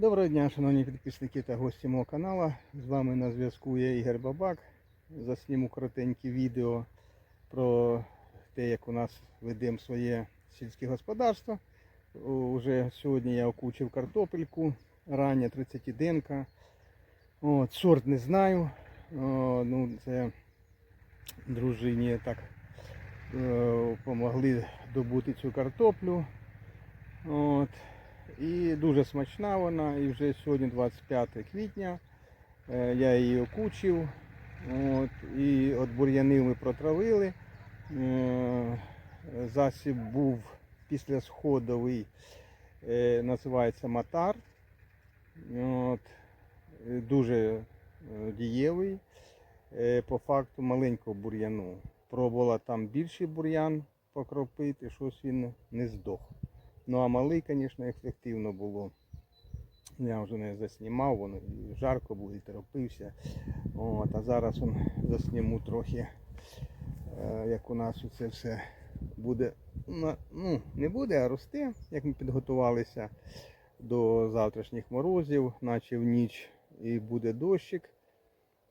Доброго дня, шановні підписники та гості мого каналу. З вами на зв'язку я Ігор Бабак. Засніму коротеньке відео про те, як у нас ведемо своє сільське господарство. Уже сьогодні я окучив картопельку, рання 30 денка. От, сорт не знаю. О, ну, це дружині так е, помогли добути цю картоплю. От. І дуже смачна вона. І вже сьогодні 25 квітня. е, Я її окучив. От, і от бур'яни ми протравили. Е, Засіб був післясходовий, е, називається Матар. От, дуже дієвий. По факту маленького бур'яну. Пробувала там більший бур'ян покропити, щось він не здох. Ну а малий, звісно, ефективно було. Я вже не заснімав, воно жарко було, і торопився. От, а зараз он засніму трохи, е, як у нас це все буде. Ну, не буде, а росте, як ми підготувалися до завтрашніх морозів, наче в ніч і буде дощик.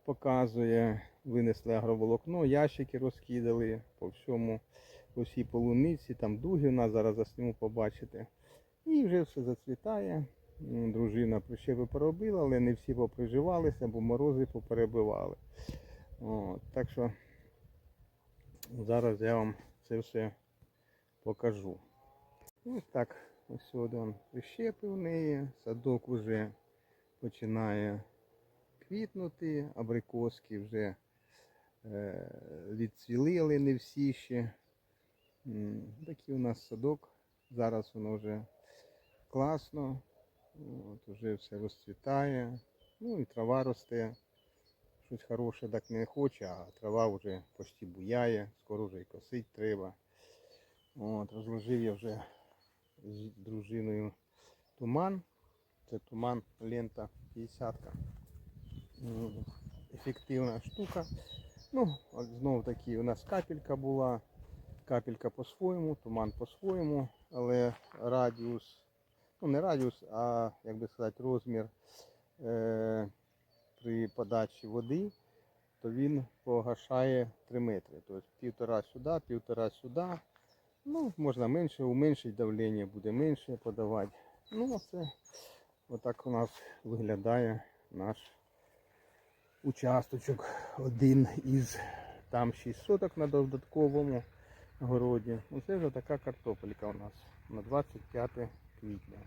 Показує, винесли агроволокно, ящики розкидали по всьому, по всій полуниці, там дуги у нас зараз засніму побачите. І вже все зацвітає. Дружина прищепи поробила, але не всі поприживалися, бо морози поперебивали. От, так що зараз я вам це все покажу. Ось так, ось он прищепи в неї, садок вже починає квітнути, абрикоски вже е, відцвіли, але не всі ще. Такий у нас садок. Зараз воно вже класно. От, вже все розцвітає. Ну і трава росте. Щось хороше так не хоче, а трава вже почти буяє, скоро вже і косить треба. От, розложив я вже з дружиною туман. Це туман лента 50 М, Ефективна штука. Ну, знову таки у нас капелька була. Капелька по-своєму, туман по-своєму, але радіус, ну не радіус, а як би сказати, розмір е, при подачі води, то він погашає 3 метри. Тобто півтора сюди, півтора сюди. Ну, можна менше, уменшить давлення, буде менше подавати. Ну, це отак у нас виглядає наш участочок. Один із там 6 соток на додатковому городі. Ну це вже така картопелька у нас на 25 квітня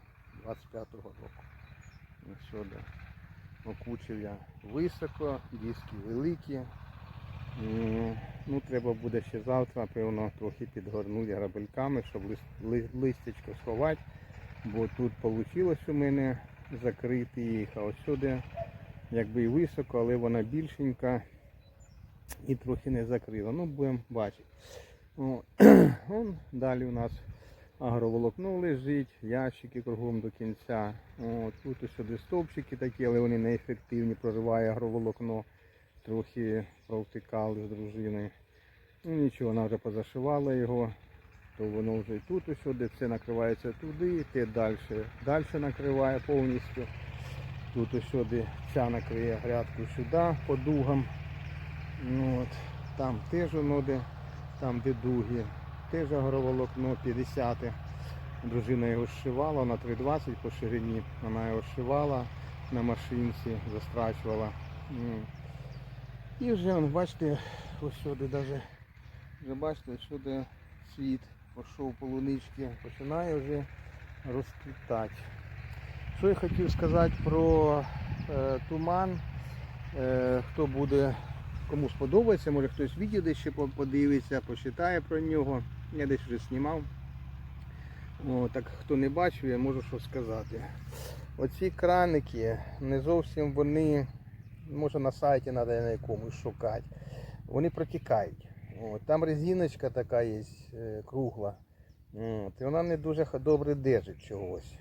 25-го року. Сюди. Окучив я високо, диски великі. М, Ну, треба буде ще завтра, певно, трохи підгорнути грабельками, щоб ли- листячко сховати. Бо тут вийшло у мене закрити їх, а ось сюди якби і високо, але вона більшенька і трохи не закрила. Ну, будемо бачити. О, далі у нас агроволокно лежить, ящики кругом до кінця. О, тут сюди стовпчики такі, але вони неефективні, прориває агроволокно. Трохи провтикали з дружиною. Ну нічого, вона вже позашивала його, то воно вже і тут ось сюди, це накривається туди, те далі, далі накриває повністю. Тут ось сюди ця накриє грядку сюди по дугам. Ну, от, там теж воно де там де дуги, теж агроволокно 50. Дружина його зшивала на 3,20 по ширині. Вона його зшивала на машинці, застрачувала. І вже, бачите, ось сюди даже, вже бачите, сюди світ пішов полунички, починає вже розквітати. Що я хотів сказати про е, туман. Е, хто буде Кому сподобається, може хтось відео десь ще подивиться, почитає про нього. Я десь вже знімав. О, так хто не бачив, я можу що сказати. Оці краники не зовсім вони, може на сайті треба на якомусь шукати. Вони протікають. О, там резиночка така є е, кругла. От, і вона не дуже добре держить чогось.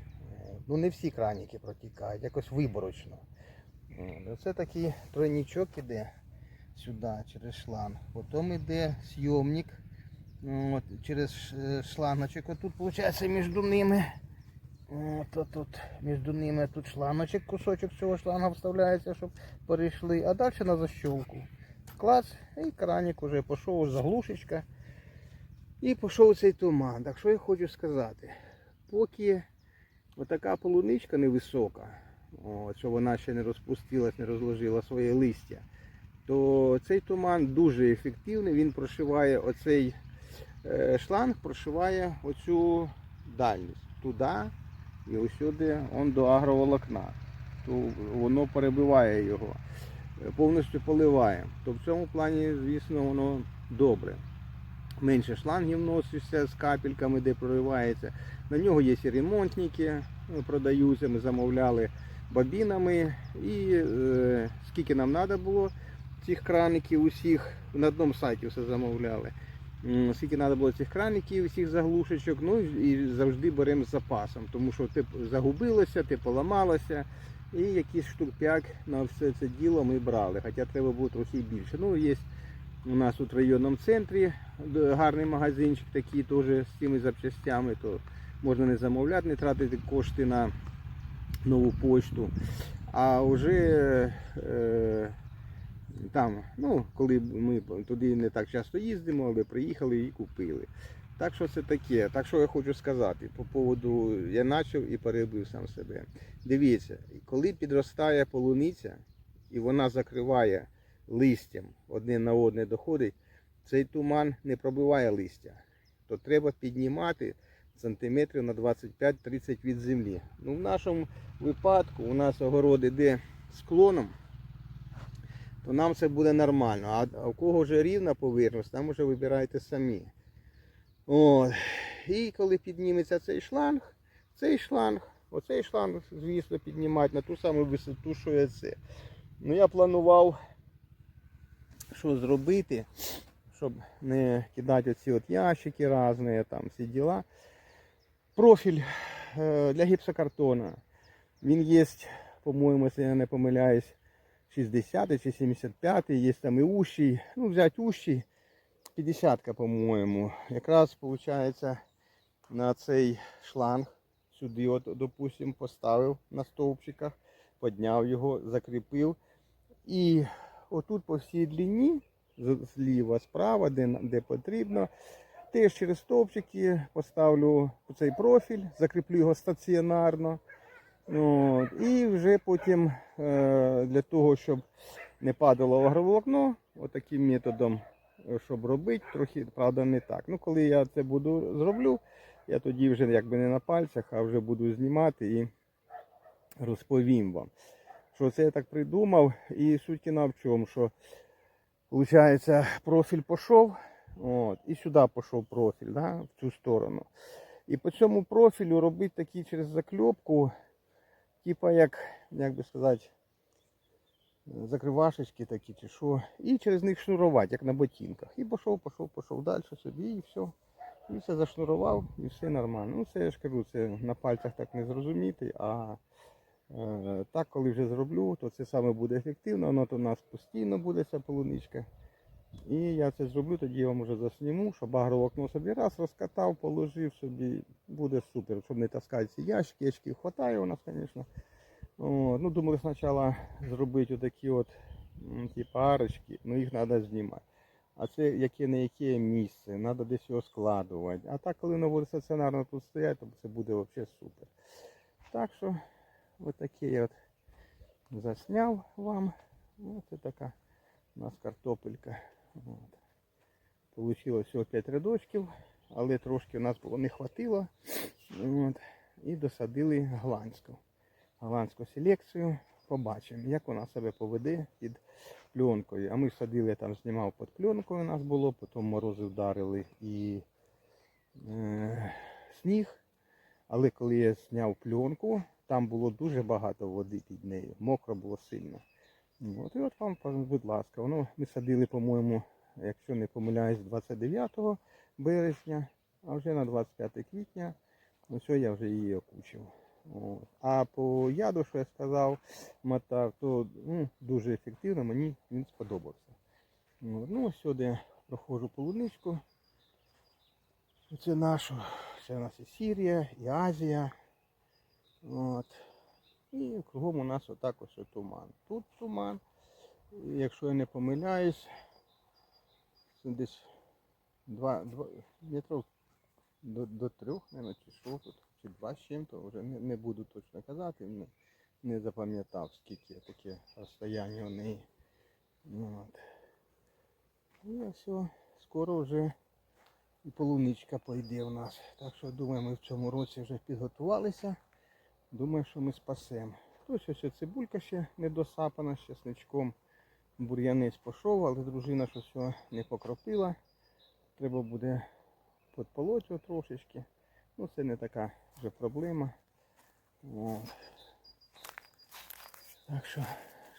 Ну не всі краники протікають, якось виборочно. Оце такий тройничок іде сюди через шланг. Потім йде зйомник от, через ш- шлангочок. Отут виходить між ними От, от, от, між ними тут шланочок, кусочок цього шланга вставляється, щоб перейшли. А далі на защолку. Клас, і краник уже пішов заглушечка. І пішов цей туман. Так що я хочу сказати? Поки отака полуничка невисока, от, що вона ще не розпустилась, не розложила своє листя, то цей туман дуже ефективний, він прошиває оцей е, шланг, прошиває оцю дальність туди і усюди он до агроволокна. То воно перебиває його, е, повністю поливає. То в цьому плані, звісно, воно добре. Менше шлангів носишся з капельками, де проривається. На нього є і ремонтники, ну, продаються, ми замовляли бобінами. І е, скільки нам треба було цих краників усіх, на одному сайті все замовляли. Скільки треба було цих краників, всіх заглушечок, ну і завжди беремо з запасом, тому що ти загубилося, ти поламалося. І якісь штук 5 на все це діло ми брали, хоча треба було трохи більше. Ну, є у нас тут в районному центрі гарний магазинчик такий теж з цими запчастями, то можна не замовляти, не тратити кошти на нову почту. А вже е, там, ну, коли ми туди не так часто їздимо, але приїхали і купили. Так що це таке. Так що я хочу сказати по поводу, я почав і перебив сам себе. Дивіться, коли підростає полуниця і вона закриває листям, одне на одне доходить, цей туман не пробиває листя. То треба піднімати сантиметрів на 25-30 від землі. Ну, в нашому випадку у нас огороди де склоном, то нам це буде нормально. А у кого вже рівна поверхність, там вже вибирайте самі. От. І коли підніметься цей шланг, цей шланг, оцей шланг, звісно, піднімати на ту саму висоту, що і це. Ну я планував, що зробити, щоб не кидати оці от ящики різні, там всі діла. Профіль е, для гіпсокартона. Він є, по-моєму, якщо я не помиляюсь, 60 чи 75, є там і ущий. Ну, взяти ущий, 50, по-моєму. Якраз виходить на цей шланг сюди, от, допустим, поставив на стовпчиках, підняв його, закріпив. І отут по всій длині, зліва, справа, де, де потрібно, теж через стовпчики поставлю цей профіль, закріплю його стаціонарно. От, і вже потім е, для того, щоб не падало агроволокно, отаким методом, е, щоб робити, трохи, правда, не так. Ну, коли я це буду зроблю, я тоді вже якби не на пальцях, а вже буду знімати і розповім вам. Що це я так придумав, і суть кіна в чому, що виходить, профіль пішов, от, і сюди пішов профіль, да, в цю сторону. І по цьому профілю робити такі через закльопку, типа як, як би сказати, закривашечки такі чи що. І через них шнурувати, як на ботинках. І пішов, пішов, пішов далі собі і все. І все зашнурував, і все нормально. Ну, це я ж кажу, це на пальцях так не зрозуміти, а е, так, коли вже зроблю, то це саме буде ефективно, воно то у нас постійно буде ця полуничка. І я це зроблю, тоді я вам вже засніму, щоб агровокно собі раз розкатав, положив собі, буде супер, щоб не таскати ці ящики, ящиків хватає у нас, звісно. Ну, думали спочатку зробити отакі от м, типа арочки, ну їх треба знімати. А це яке не яке місце, треба десь його складувати. А так, коли воно буде стаціонарно тут стояти, то це буде взагалі супер. Так що, от я от засняв вам. Ось така у нас картопелька. От. Получилось всього 5 рядочків, але трошки у нас було не хватило. От. І досадили голландську. Голландську селекцію. Побачимо, як вона себе поведе під пленкою. А ми садили, там знімав під пленкою у нас було, потім морози вдарили і е, сніг. Але коли я зняв пленку, там було дуже багато води під нею. Мокро було сильно. От, і от вам, будь ласка, воно ми садили, по-моєму, якщо не помиляюсь, 29 березня, а вже на 25 квітня, ось я вже її окучив. От. А по яду, що я сказав, мотав, то ну, дуже ефективно, мені він сподобався. От. Ну, сюди я проходжу полуничку. Це нашу, це у нас і Сірія, і Азія. От. І кругом у нас отак ось туман. Тут туман. Якщо я не помиляюсь, це десь 2, 2 метрів до, до трьох, мабуть, чи що тут, чи два з чим-то, вже не, не буду точно казати, не, не запам'ятав, скільки таке розстояння у неї. От. І все, скоро вже і полуничка пойде у нас. Так що думаю, ми в цьому році вже підготувалися. Думаю, що ми спасемо. Ось ось цибулька ще не досапана з чесничком. Бур'янець пішов, але дружина що все не покропила. Треба буде підполоть його трошечки. Ну це не така вже проблема. От. Так що,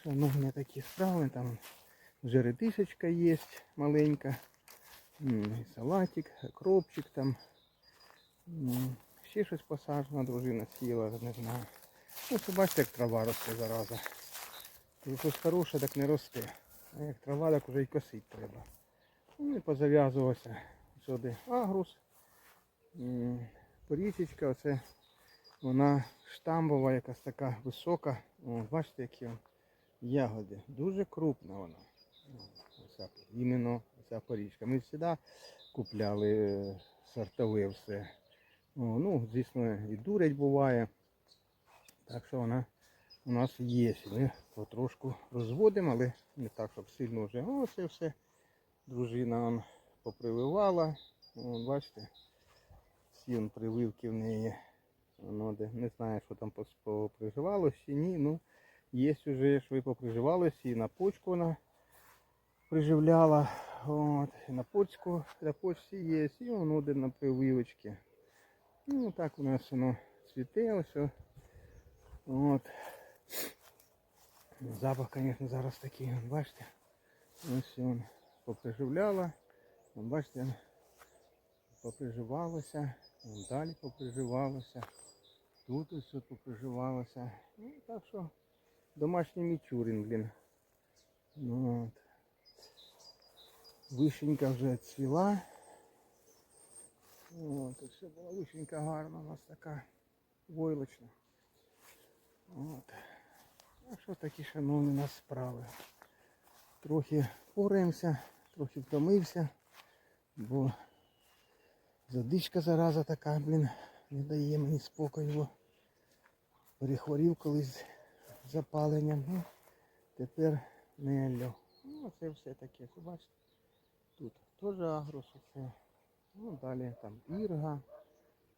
шановні такі справи, там вже редисочка є маленька. Салатик, кропчик там. Ще щось посаджено, дружина сіла, не знаю. Ну, бачите, як трава росте зараза. Коли щось хороше, так не росте. А як трава, так вже й косить треба. Ну і позав'язувався сюди агрус. Порічечка, оце вона штамбова, якась така висока. О, бачите, які ягоди. Дуже крупна вона. Оця, іменно ця порічка. Ми завжди купляли е, сортове все. О, ну, звісно, і дурять буває. Так що вона у нас є. Ми потрошку розводимо, але не так, щоб сильно вже. О, це все. Дружина он попрививала. Вон, бачите, всі он прививки в неї. Воно де не знаю, що там чи ні. Ну, є вже, що і поприживалось, і на почку вона приживляла. От, і на почку, на почці є, і воно де на прививочки. Ну, так у нас воно цвіте о. От. Запах, звісно, зараз такий, бачите. Ось він поприживляла. Бачите, поприживалося. Далі поприживалося. Тут от поприживалося. Ну, так що домашній мічурин, блін. От. Вишенька вже цвіла. От, і все була вишенька гарна у нас така войлочна. От. А що такі шановні у нас справи? Трохи пораємося, трохи втомився, бо задичка зараза така, блін, не дає мені спокою. Перехворів колись запаленням. Ну, тепер не алло. Ну, це все таке, бачите. Тут теж агрос, оце. Ну, далі там ірга.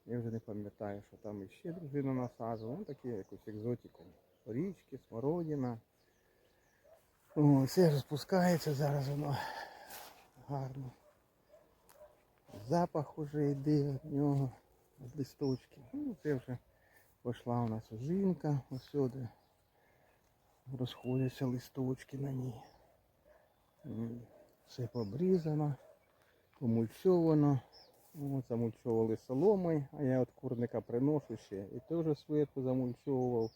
Я вже не пам'ятаю, що там іще дружина насаджувала. Ну, такі якусь екзотику. Річки, смородина. О, все розпускається зараз воно гарно. Запах уже йде від нього, від листочків. Ну, це вже пішла у нас озимка, ось сюди. Розходяться листочки на ній. Все побрізано, помульчовано. От, замульчовували соломою, а я от курника приношу ще. І теж сверху замульчовував.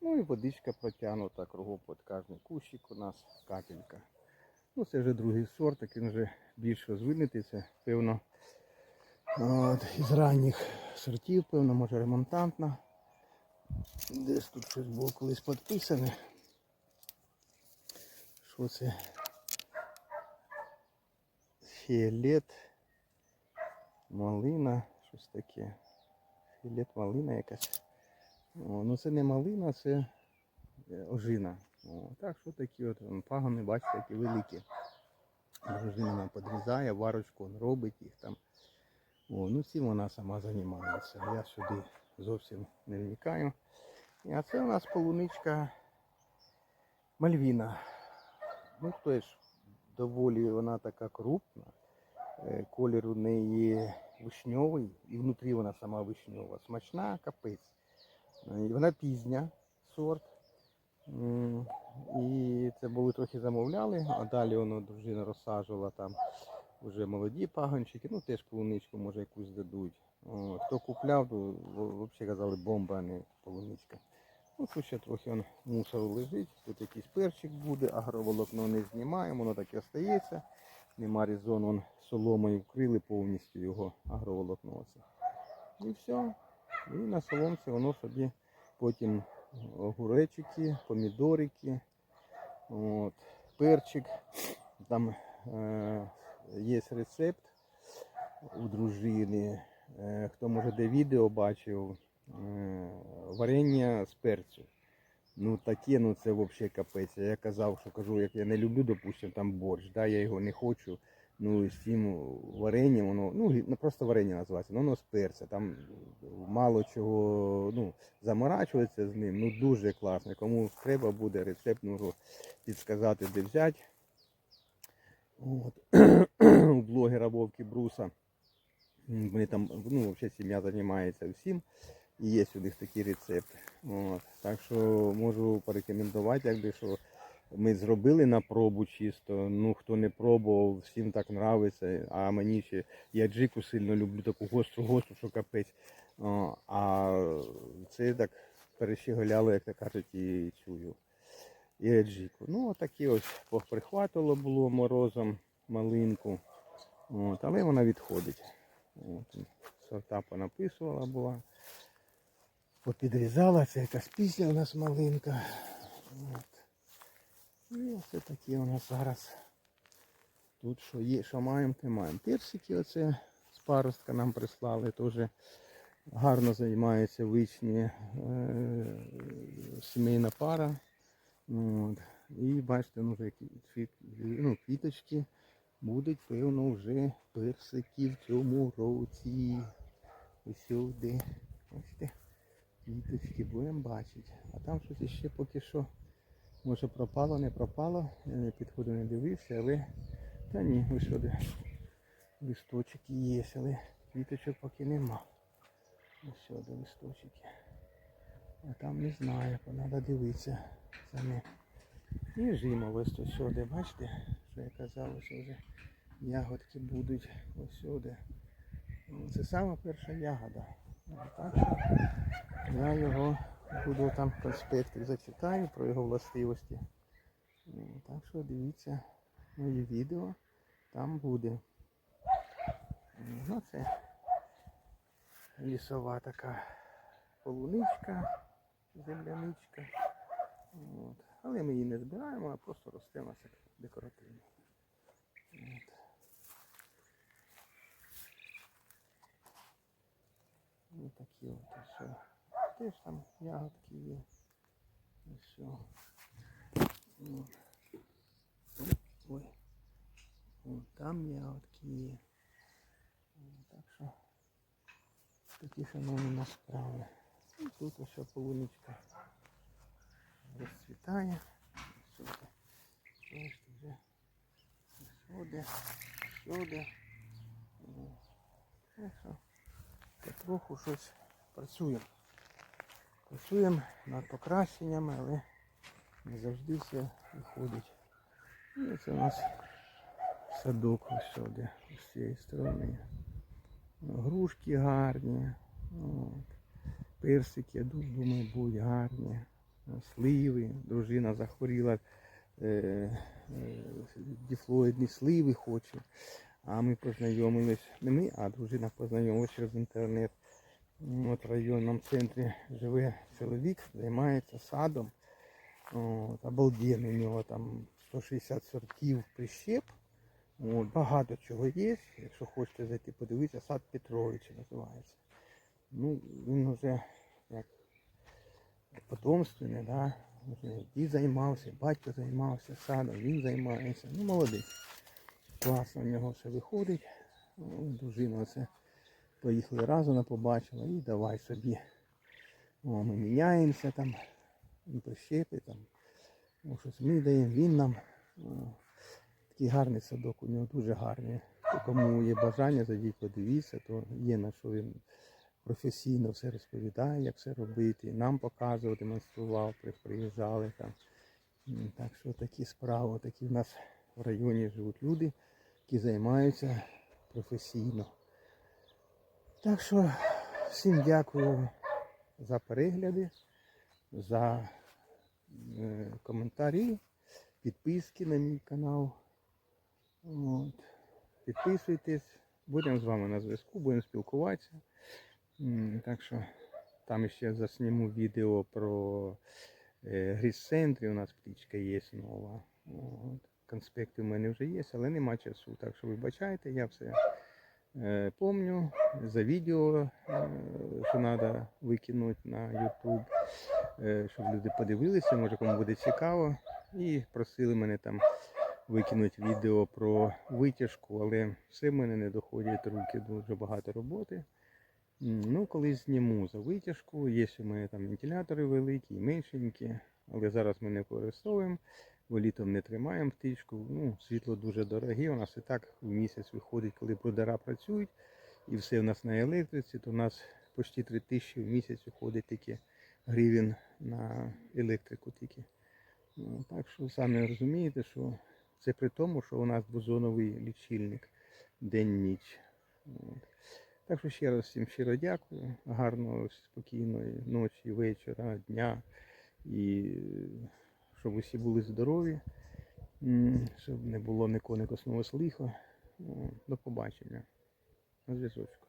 Ну і водичка протягнута кругом під кожний кущик у нас капелька. Ну це вже другий сорт, так він вже більш розвинутий. Це певно от, із ранніх сортів, певно, може ремонтантна. Десь тут щось було колись підписане. Що це? Фіолет, малина, щось таке. Фіолет, малина якась. О, ну це не малина, це е, ожина. О, так що такі от пагони, бачите, які великі. Дружина нам підрізає, варочку робить їх там. О, ну цим вона сама займається. Я сюди зовсім не вникаю. А це у нас полуничка Мальвіна. Ну теж доволі вона така крупна. Е, Колір у неї вишньовий і внутрі вона сама вишньова. Смачна капець. Е, Вона пізня сорт. І це були трохи замовляли, а далі воно дружина розсаджувала там вже молоді пагончики, ну теж полуничку може якусь дадуть. О, хто купляв, то взагалі казали бомба, а не полуничка. Ну тут ще трохи он лежить, тут якийсь перчик буде, агроволокно не знімаємо, воно так і остається. Нема різон, вон соломою вкрили повністю його агроволокно. І все. І на соломці воно собі потім огуречики, помідорики, от, перчик. Там е, є рецепт у дружини. Е, хто може де відео бачив, е, варення з перцю. Ну таке, ну це взагалі капець. Я казав, що кажу, як я не люблю, допустим, там борщ, да, я його не хочу. Ну і з цим варенням, воно, ну просто варення називається, ну воно з перця. Там мало чого ну, заморачуватися з ним. Ну дуже класно. Кому треба буде рецепт, можу підсказати, де взяти. От. У блогера Вовки Бруса. Вони там, ну, взагалі сім'я займається всім. І є у них такий рецепт. От. Так що можу порекомендувати, якби що ми зробили на пробу чисто. Ну хто не пробував, всім так нравиться. А мені ще я джику сильно люблю, таку гостру гостру, що капець. А це так перещеголяло, як то кажуть, і чую. І аджику. Ну, отакі ось поприхватувало було морозом малинку. От, але вона відходить. От, сорта понаписувала була. Попідрізала, це якась пісня у нас малинка. От. І оце такі у нас зараз. Тут що є, що маємо, те маємо. Персики оце з паростка нам прислали, теж гарно займається вичні е, сімейна пара. От. І бачите, ну, вже ну, квіточки будуть, певно, вже персики в цьому році. Усюди. Бачите, квіточки будемо бачити. А там щось іще поки що. Може пропало, не пропало. Я не підходив, не дивився, але та ні, ось сюди листочки є, але квіточок поки нема. Ось сюди листочки. А там не знаю, треба дивитися самі. І жимолость ось сюди, бачите, що я казав, ось вже ягодки будуть ось сюди. Це сама перша ягода. Так що я його буду там в конспекті зачитаю про його властивості. Ну, Так що дивіться мої відео, там буде. Ну, це лісова така полуничка, земляничка. От. Але ми її не збираємо, а просто росте у нас як декоративна. От. Ось такі от все. Теж там ягодки є. І все. От. Ой. Ой. От там ягодки є. От, Так що такі шановні у нас справи. І тут ось полуничка розцвітає. Сюди. Ось вже сюди, сюди. О. Так що потроху щось Працюємо. Працюємо над покращеннями, але не завжди все виходить. І це у нас садок ось сюди, з цієї сторони. Грушки гарні. От. Персики, я думаю, будуть гарні. Сливи. Дружина захворіла. Е, е, діфлоїдні сливи хоче. А ми познайомились, не ми, а дружина познайомилась через інтернет. От в районному центрі живе чоловік, займається садом. От, обалденний у нього там 160 сортів прищеп. От, багато чого є. Якщо хочете зайти подивитися, сад Петровича називається. Ну, він вже як потомственний, да? дід займався, батько займався садом, він займається. Ну, молодець. Класно в нього все виходить. Ну, Дружина це поїхали разом, вона побачила і давай собі. О, ми міняємося там, прищепи там. О, щось ми даємо, він нам. О, такий гарний садок, у нього дуже гарний. Кому є бажання, зайдіть, подивіться, то є на що він професійно все розповідає, як все робити. Нам показував, демонстрував, приїжджали там. Так що такі справи, такі в нас в районі живуть люди, які займаються професійно. Так що всім дякую за перегляди, за е, коментарі, підписки на мій канал. От. Підписуйтесь, будемо з вами на зв'язку, будемо спілкуватися. Так що там ще засніму відео про е, гріз-центрі. У нас птичка є нова. От. Конспекти в мене вже є, але нема часу. Так що вибачайте, я все помню за відео, що треба викинути на YouTube, щоб люди подивилися, може кому буде цікаво. І просили мене там викинути відео про витяжку, але все в мене не доходять руки, дуже багато роботи. Ну, колись зніму за витяжку. Є у мене там вентилятори великі меншенькі, але зараз ми не використовуємо, бо літом не тримаємо птичку. Ну, світло дуже дороге. У нас і так в місяць виходить, коли брудера працюють, і все у нас на електриці, то у нас почти 3 тисячі в місяць виходить тільки гривень на електрику тільки. Ну, так що самі розумієте, що це при тому, що у нас бозоновий лічильник день-ніч. Так що ще раз всім щиро дякую. Гарного, спокійної ночі, вечора, дня. І щоб усі були здорові, щоб не було нікого не коснулось. Ну, До побачення. На зв'язочку.